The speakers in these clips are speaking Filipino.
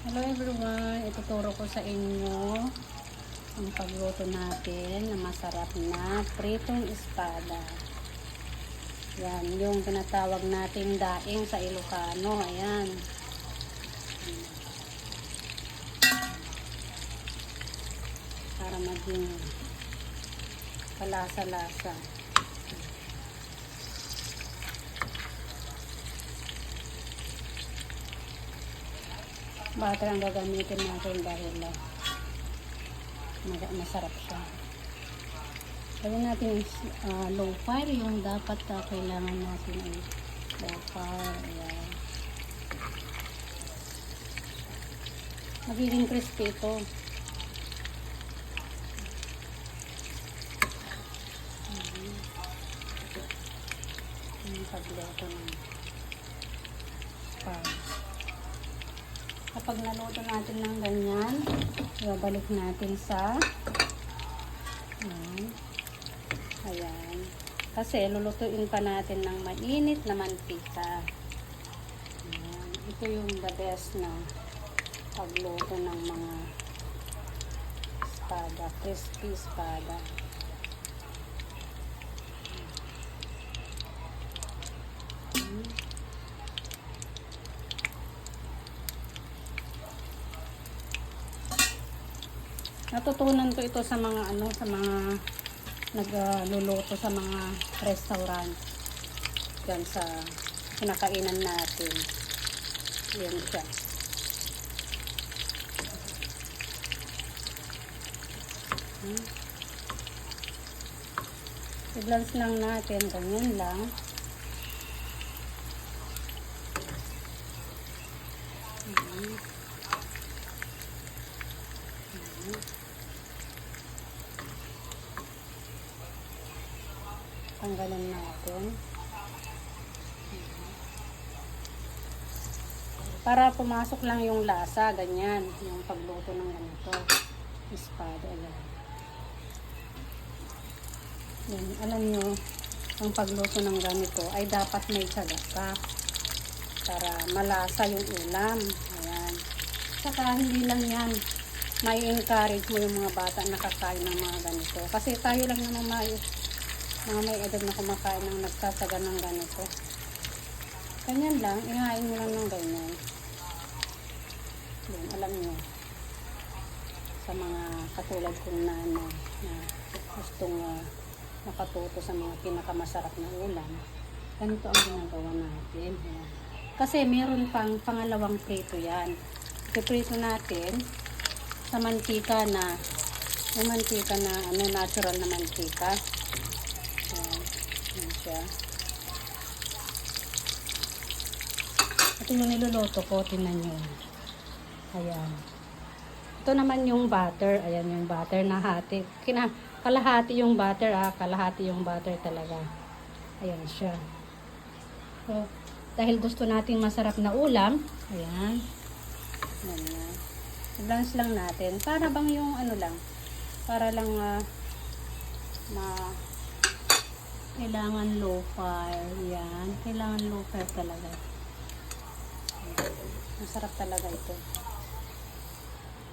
Hello everyone, ituturo ko sa inyo ang pagluto natin na masarap na pritong espada. Yan, yung tinatawag nating daing sa Ilocano. Ayan. Para maging kalasa-lasa. Butter ang gagamitin natin dahil uh, masarap siya. Gawin natin uh, low fire yung dapat uh, kailangan natin ay low fire. Ayan. Magiging crispy ito. Mhm. Yung pagluto ng fire. Kapag naluto natin ng ganyan, ibabalik natin sa ayan. Ayan. Kasi lulutuin pa natin ng mainit na mantika. Ayan. Ito yung the best na pagluto ng mga espada, crispy espada. Ayan. Natutunan ko ito sa mga ano, sa mga nagluluto sa mga restaurant. Yan sa kinakainan natin. Yan siya. Hmm. I-glance lang natin, ganyan lang. Hmm. Tanggalan natin. Para pumasok lang yung lasa, ganyan. Yung pagluto ng ganito. Espada, ayan. Yan, alam nyo, ang pagluto ng ganito ay dapat may ka para malasa yung ulam. Ayan. Saka hindi lang yan may encourage mo yung mga bata na kakain ng mga ganito. Kasi tayo lang naman may, mga may edad na kumakain ng nagsasaga ng ganito. Ganyan lang, ihain mo lang ng ganyan. Alam nyo. Sa mga katulad kong nanay na gustong uh, makatuto sa mga pinakamasarap na ulam, ganito ang ginagawa natin. Kasi meron pang pangalawang prito yan. Ipiprito natin sa mantika na yung mantika na ano natural na mantika Ayan, yan siya ito yung niluluto ko tinan nyo ayan. Ito naman yung butter. Ayan yung butter na hati. Kina, kalahati yung butter ah. Kalahati yung butter talaga. Ayan siya. So, dahil gusto nating masarap na ulam ayan. Ayan i-blanch lang natin. Para bang yung ano lang para lang ah, ma kailangan low fire yan kailangan low fire talaga. Masarap talaga ito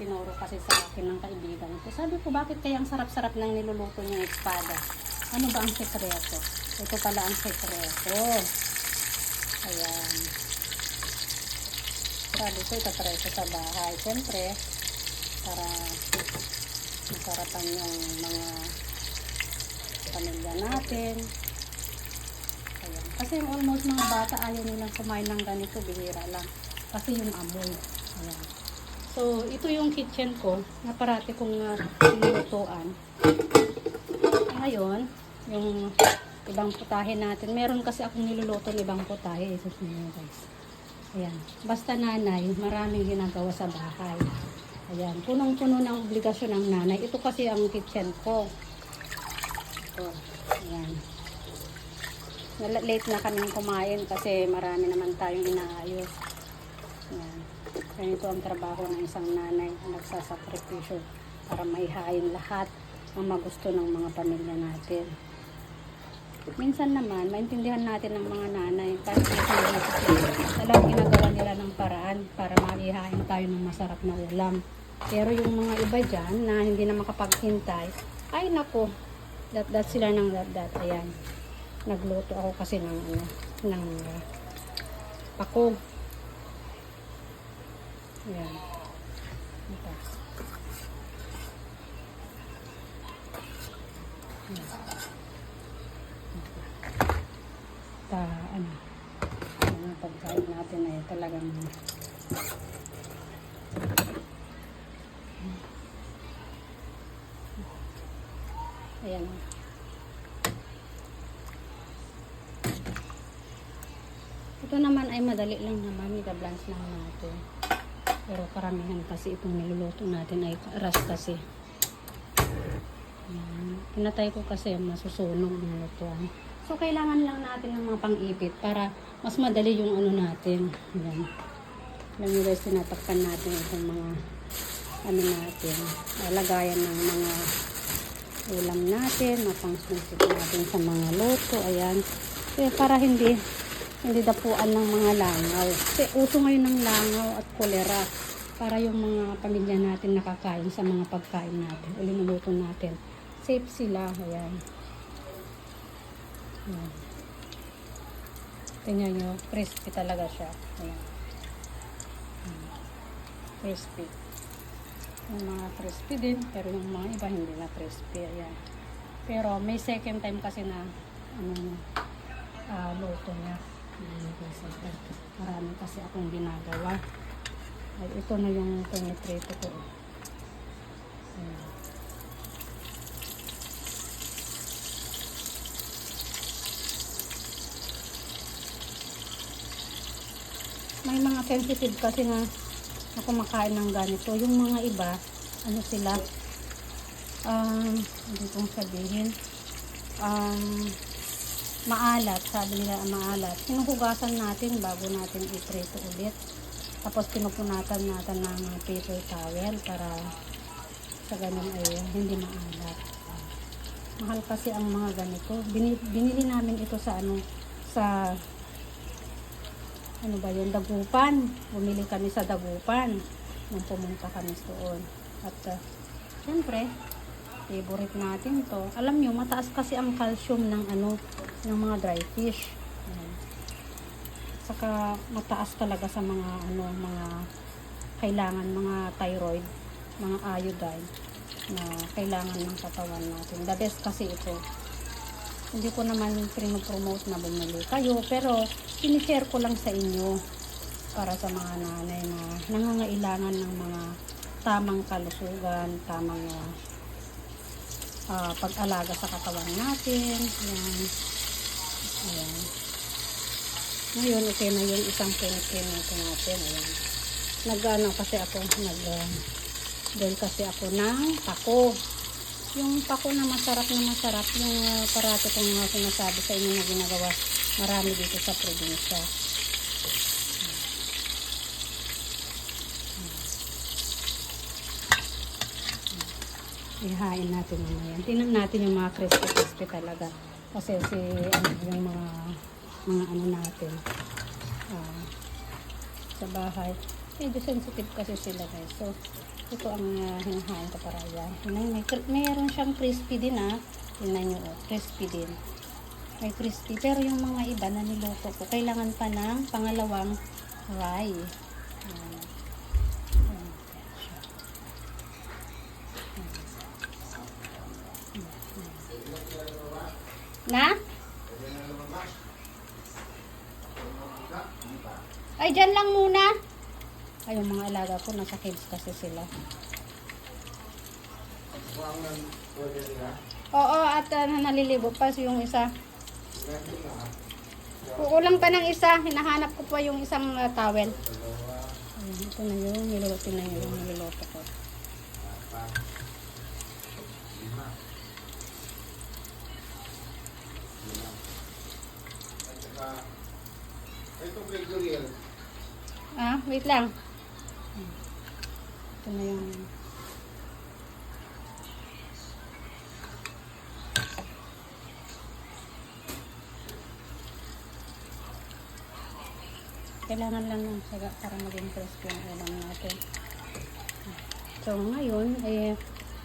tinuro kasi sa akin ng kaibigan ko sabi ko bakit kaya ang sarap-sarap ng niluluto niyang espada ano ba ang sekreto ito pala ang sekreto ayan sabi ko, itatry ko sa bahay. Siyempre, para masarapan yung mga pamilya natin. Ayan. Kasi almost mga bata ayaw nilang kumain ng ganito, bihira lang. Kasi yung amoy. Ayan. So, ito yung kitchen ko na parati kong uh, nilutuan. Ngayon, yung ibang putahe natin. Meron kasi akong niluluto ng ibang putahe. Isus nyo guys. Ayan. Basta nanay, maraming ginagawa sa bahay. Ayan. Punong-puno ng obligasyon ng nanay. Ito kasi ang kitchen ko. Ito. Ayan. Late na kaming kumain kasi marami naman tayong inaayos. Ganito ang trabaho ng isang nanay na nagsasakripisyo para maihain lahat ang magusto ng mga pamilya natin. minsan naman, maintindihan natin ng mga nanay. Kahit talagang ginagawa nila ng paraan para maihain tayo ng masarap na ulam. Pero yung mga iba dyan na hindi na makapaghintay, ay nako, dat dat sila ng dat dat. Ayan. Nagluto ako kasi ng ano, ng uh, pako. Ayan. Ito. Ta, ano, yung pagkain natin ay talagang Ayan. Ito naman ay madali lang naman. Ika-blanch lang natin. Pero karamihan kasi itong niluluto natin ay ras kasi. Pinatay ko kasi masusunog ng lutuan. So, kailangan lang natin ng mga pang-ipit para mas madali yung ano natin. Ayan. Alam nyo guys, tinatakpan natin itong mga ano natin, lagayan ng mga ulam natin, mapang-sisip natin sa mga luto, ayan. Kaya para hindi hindi dapuan ng mga langaw. Kasi uso ngayon ng langaw at kolera para yung mga pamilya natin nakakain sa mga pagkain natin o linuluto natin. Safe sila, ayan. Ayan. Tingnan nyo, crispy talaga siya. Ayan. Ayan. Crispy. Yung mga crispy din, pero yung mga iba hindi na crispy. Ayan. Pero may second time kasi na ano, ah, luto niya. Kasi, Marami kasi akong ginagawa. Ay, ito na yung penetrate ko. Ayan. May mga sensitive kasi na na kumakain ng ganito. Yung mga iba, ano sila, um, hindi kong sabihin, um, maalat, sabi nila maalat. Sinuhugasan natin bago natin i-prito ulit. Tapos pinupunatan natin ng paper towel para sa ganun ay hindi maalat. Mahal kasi ang mga ganito. Binili, binili namin ito sa ano, sa ano ba yun, Dagupan. Bumili kami sa Dagupan nung pumunta kami doon. At uh, syempre, favorite natin to. Alam nyo, mataas kasi ang calcium ng ano, ng mga dry fish. Ayan. Saka mataas talaga sa mga ano, mga kailangan mga thyroid, mga iodine na kailangan ng katawan natin. The best kasi ito. Hindi ko naman pinopromote na bumili kayo, pero sinishare ko lang sa inyo para sa mga nanay na nangangailangan ng mga tamang kalusugan, tamang uh, ah, pag-alaga sa katawan natin. Ayan. Ayan. Ngayon, ito na yung isang pinipinito natin. Ayan. Nag-ano kasi ako, nag uh, dahil kasi ako ng pako. Yung pako na masarap na masarap, yung uh, parati kong uh, sinasabi sa inyo na ginagawa, marami dito sa probinsya. Ihain natin mamaya. Tingnan natin yung mga crispy-crispy talaga. Kasi si, ano, yung mga, mga ano natin, ah, sa bahay, medyo sensitive kasi sila guys. So, ito ang uh, hinahain ko para yan. May, may, mayroon siyang crispy din ah. Tingnan nyo, oh, crispy din. May crispy. Pero yung mga iba na niluto ko, kailangan pa ng pangalawang fry. Ayan. Ayan. Na? Ay, dyan lang muna. Ay, yung mga alaga ko, nasa kids kasi sila. Oo, at uh, nalilibo pa yung isa. Kukulang pa ng isa. Hinahanap ko pa yung isang uh, towel. Ayun, ito na yung niluluto na yung niluluto ko. Ito bread durian. Ah, wait lang. Ito na yung... Kailangan lang ng saga para maging crisp yung ulam natin. So, ngayon, eh,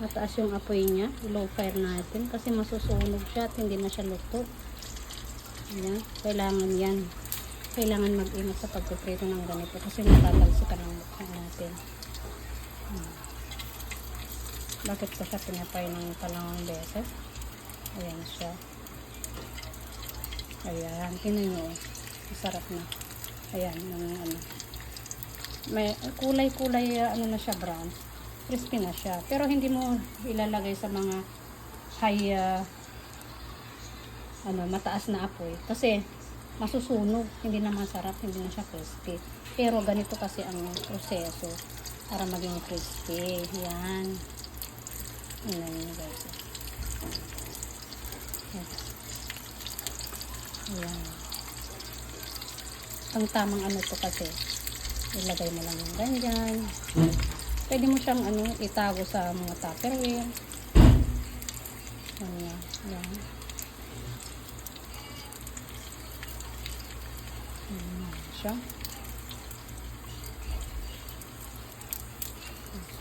mataas yung apoy niya. Low fire natin kasi masusunog siya at hindi na siya luto. Ayan, kailangan yan. Kailangan mag-ingat sa pagpiprito ng ganito kasi matatalsikan ang mukha natin. Hmm. Bakit ko siya pinapay ng panahon beses? Ayan siya. Ayan, tinan nyo. Masarap na. Ayan, yung ano. May kulay-kulay, uh, ano na siya, brown. Crispy na siya. Pero hindi mo ilalagay sa mga high, uh, ano, mataas na apoy. Kasi, masusunog. Hindi na masarap, hindi na siya crispy. Pero ganito kasi ang proseso para maging crispy. Yan. Yan nyo guys. Yan. Ang tamang ano to kasi, ilagay mo lang yung ganyan. Pwede mo siyang ano, itago sa mga tupperware. Ganyan. Yan. Ayan siya.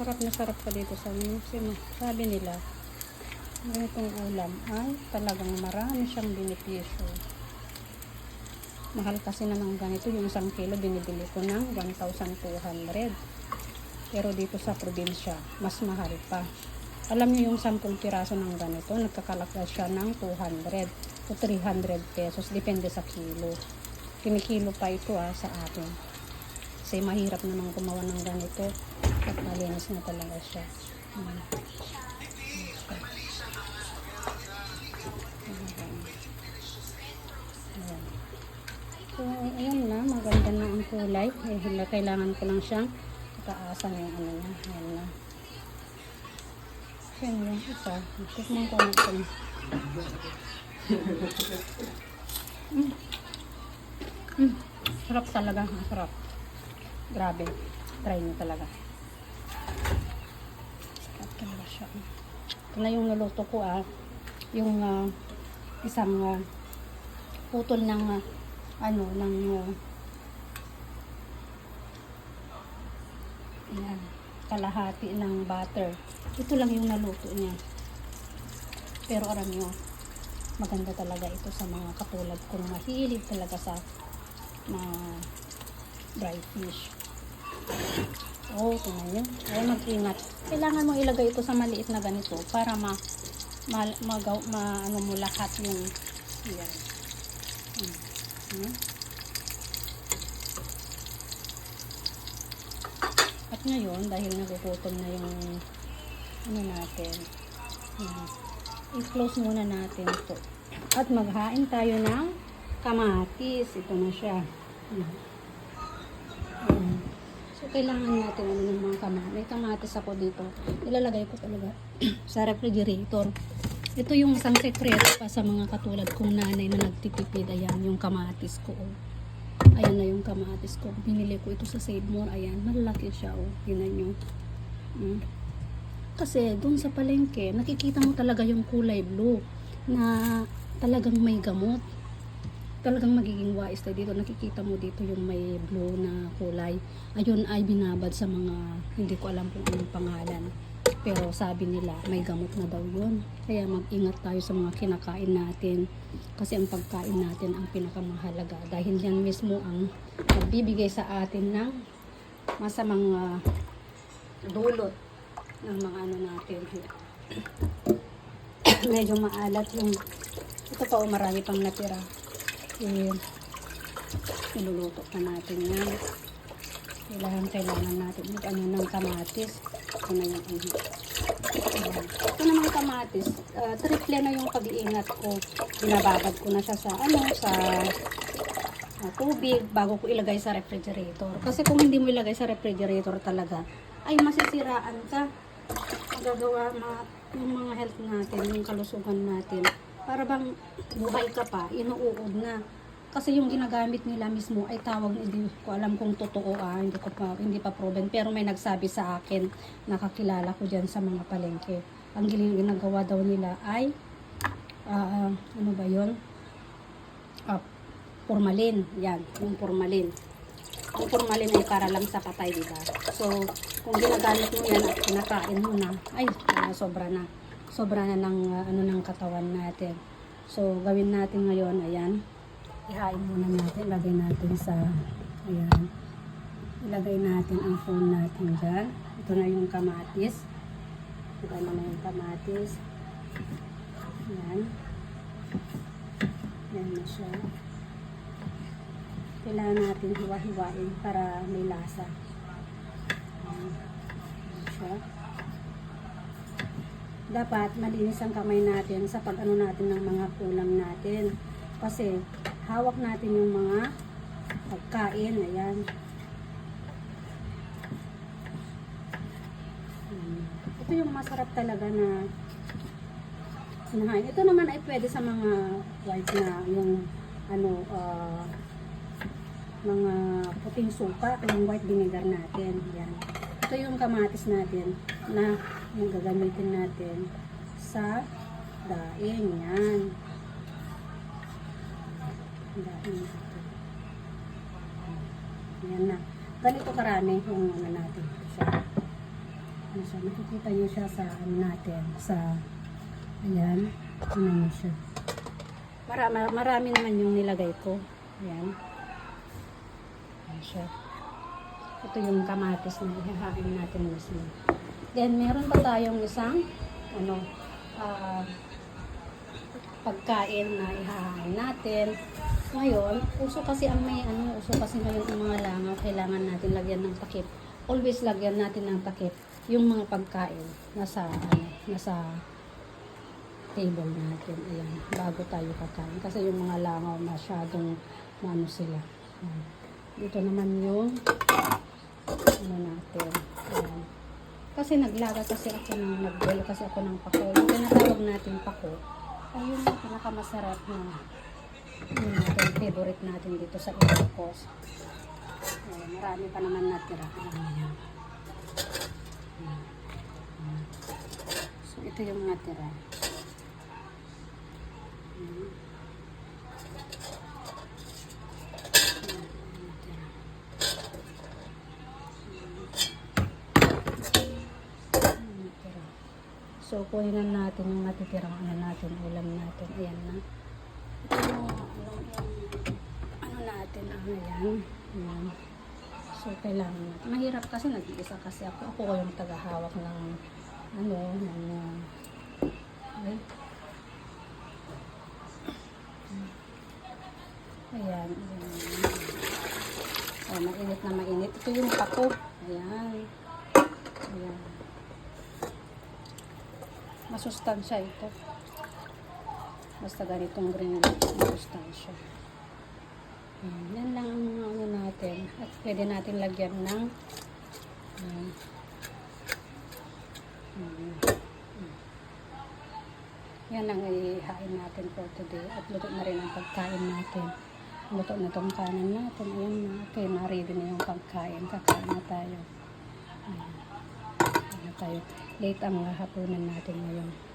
Sarap na sarap pa dito sa musim. Sabi nila, ganitong ulam ay talagang marami siyang benepisyo. Mahal kasi na ng ganito, yung isang kilo binibili ko ng 1,200. Pero dito sa probinsya, mas mahal pa. Alam niyo yung 10 piraso ng ganito, nagkakalakda siya ng 200 o 300 pesos, depende sa kilo. Kinikilo pa ito ah, sa akin. Kasi mahirap namang gumawa ng ganito at malinis na talaga siya. Hmm. Ayan. So, ayun na, maganda na ang kulay. Eh, kailangan ko lang siyang taasan yung ano niya. Ayan na. Ayan yung isa. Tikman ko natin. Mm. Mm. Sarap talaga. Masarap. Grabe. Try nyo talaga. Sarap talaga siya. Ito na yung naluto ko ah. Yung ah, isang ah, putol ng ah, ano, ng uh, yan, kalahati ng butter. Ito lang yung naluto niya. Pero alam nyo, maganda talaga ito sa mga katulad kong mahilig talaga sa mga dry fish. Oh, tingnan nyo. Ay, mag-ingat. Kailangan mo ilagay ito sa maliit na ganito para ma, ma, magaw, ma ano mo lahat yung yan. Hmm. Hmm. At ngayon, dahil nagugutom na yung ano natin, hmm, i-close muna natin ito. At maghain tayo ng kamatis. Ito na siya. Hmm. Hmm. So, kailangan natin ano ng mga kamatis. May kamatis ako dito. Ilalagay ko talaga sa refrigerator. Ito yung isang sekreto pa sa mga katulad kong nanay na nagtitipid. Ayan, yung kamatis ko. Oh. Ayan na yung kamatis ko. Binili ko ito sa Save More. Ayan, malaki siya. Oh. Yun nyo. Mm. Kasi doon sa palengke, nakikita mo talaga yung kulay blue na talagang may gamot. Talagang magiging wise tayo dito. Nakikita mo dito yung may blue na kulay. Ayun ay binabad sa mga, hindi ko alam kung anong pangalan. Pero sabi nila, may gamot na daw yun. Kaya mag-ingat tayo sa mga kinakain natin. Kasi ang pagkain natin ang pinakamahalaga. Dahil yan mismo ang magbibigay sa atin ng masamang ah, dulot ng mga ano natin. Medyo maalat yung ito pa o marami pang natira. Eh, iluluto pa natin yan. Kailangan, kailangan natin mag ano ng kamatis. Ito na yung ano. Ayan. Ito naman kamatis. Uh, triple na yung pag-iingat ko. Binababad ko na siya sa ano, sa uh, tubig bago ko ilagay sa refrigerator. Kasi kung hindi mo ilagay sa refrigerator talaga, ay masisiraan ka. Magagawa ma, yung mga health natin, yung kalusugan natin. Para bang buhay ka pa, inuuod na. Kasi yung ginagamit nila mismo ay tawag, hindi ko alam kung totoo ah, hindi ko pa, hindi pa proven. Pero may nagsabi sa akin, nakakilala ko dyan sa mga palengke. Ang ginagawa daw nila ay, ah, ano ba yon Ah, formalin. Yan, yung formalin. Ang formalin ay para lang sa patay, di ba? So, kung ginagamit mo yan at kinakain mo na, ay, ah, sobra na. Sobra na ng, ah, ano, ng katawan natin. So, gawin natin ngayon, ayan. Ihain muna natin, lagay natin sa, ayan. Ilagay natin ang phone natin dyan. Ito na yung kamatis. Ilagay mo na yung kamatis. Ayan. Ayan na siya. Kailangan natin hiwa-hiwain para may lasa. Ayan. Ayan siya. Dapat malinis ang kamay natin sa pag-ano natin ng mga kulang natin. Kasi hawak natin yung mga pagkain. Ayan. Ayan. Ito yung masarap talaga na sinahain. Ito naman ay pwede sa mga white na yung ano ah, mga puting suka yung white vinegar natin. Yan. Ito yung kamatis natin na yung gagamitin natin sa daing. Yan. Daing. Yan na. Ganito karami yung ano natin. Siya. Ano. Makikita niyo siya sa ano natin. Sa Ayan. Ano na siya. Marami, marami naman yung nilagay ko. Ayan. Ayan siya. Ito yung kamatis na ihahain natin mismo. Then, meron pa tayong isang ano, ah, pagkain na ihahain natin. Ngayon, uso kasi ang may ano, uso kasi ngayon ang mga langaw, kailangan natin lagyan ng takip. Always lagyan natin ng takip yung mga pagkain nasa ano, nasa table natin. Ayan, bago tayo kakain. Kasi yung mga langaw masyadong ano sila. Ayan. Dito naman yung ano natin. Ayan. Kasi naglaga kasi ako ng nagbelo kasi ako ng pako. Yung tinatawag natin pako, ayun yung pinakamasarap na yun natin, favorite natin dito sa Ilocos. Ayan, marami pa naman natira. So, ito yung natira. Ayan. Natira. So, kunin na natin yung natitirang ano natin, ulam natin. Ayan na. Ito yung, ano, ano natin, ano yan. Ayan. So, kailangan natin. Mahirap kasi nag-iisa kasi ako. Ako ko yung tagahawak ng, ano, ng, uh, ay. Ayan. Ayan. Oh, mainit na mainit. Ito yung pako. Ayan. Ayan. Masustansya ito. Basta ganitong green masustansya. Ayan. Yan lang ang mga ano natin. At pwede natin lagyan ng. Ayan. Yan ang ihain natin for today. At luto na rin ang pagkain natin. Luto na itong kanan natin. Ayan na. Okay, na-ready na yung pagkain. Kakain na tayo. Ayan. Tayo. Late ang hapunan natin ngayon.